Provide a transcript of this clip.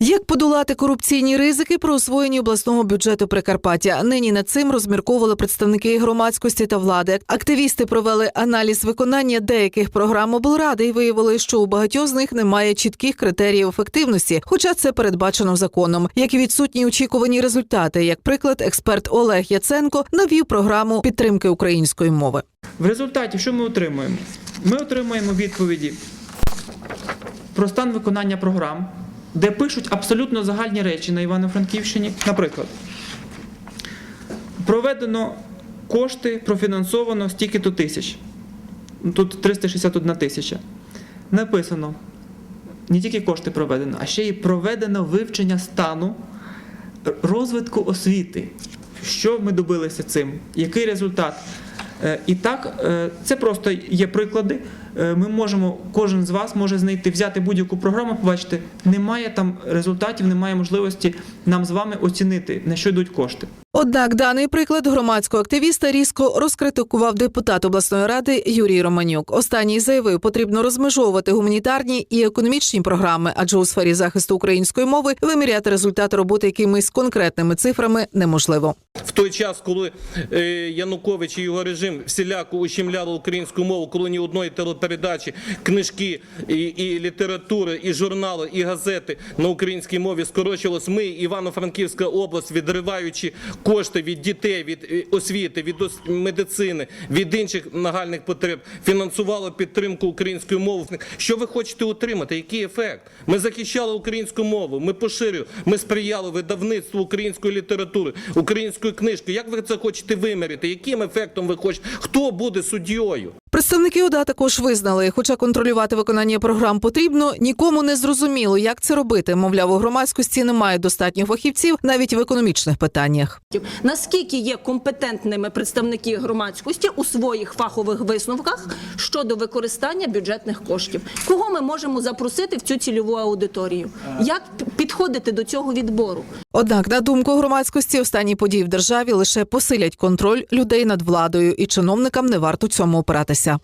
Як подолати корупційні ризики при освоєнні обласного бюджету Прикарпаття? Нині над цим розмірковували представники громадськості та влади. Активісти провели аналіз виконання деяких програм облради і виявили, що у багатьох з них немає чітких критеріїв ефективності, хоча це передбачено законом. Як і відсутні очікувані результати. Як приклад, експерт Олег Яценко навів програму підтримки української мови. В результаті що ми отримуємо? Ми отримуємо відповіді про стан виконання програм, де пишуть абсолютно загальні речі на Івано-Франківщині. Наприклад, проведено кошти, профінансовано стільки-то тисяч. Ну, Тут 361 тисяча. Написано, не тільки кошти проведено, а ще й проведено вивчення стану розвитку освіти. Що ми добилися цим? Який результат? Е, І так, е, це просто є приклади. Е, Ми можемо, кожен з вас може знайти, взяти будь-яку програму, побачити, немає там результатів, немає можливості нам з вами оцінити, на що йдуть кошти. Однак даний приклад громадського активіста різко розкритикував депутат обласної ради Юрій Романюк. Останній заявив, потрібно розмежовувати гуманітарні і економічні програми, адже у сфері захисту української мови виміряти результати роботи якимись конкретними цифрами неможливо. В той час, коли е, Янукович і його режим всіляко ущемляли українську мову, коли ні одної телепередачі, книжки і, і літератури, і журнали, і газети на українській мові скорочувалось, ми, Івано-Франківська область, відриваючи кошти від дітей, від е, освіти, від медицини, від інших нагальних потреб, фінансували підтримку української мови. Що ви хочете отримати? Який ефект? Ми захищали українську мову, ми поширювали, ми сприяли видавництву української літератури, української книжки. Як ви це хочете виміряти? Яким ефектом ви хочете? Хто буде суддєю? Представники ОДА також визнали, хоча контролювати виконання програм потрібно, нікому не зрозуміло, як це робити. Мовляв, у громадськості немає достатньо фахівців навіть в економічних питаннях. Наскільки є компетентними представники громадськості у своїх фахових висновках щодо використання бюджетних коштів? Кого ми можемо запросити в цю цільову аудиторію? Як підходити до цього відбору? Однак, на думку громадськості, останні події в державі лише посилять контроль людей над владою, і чиновникам не варто цьому опиратися.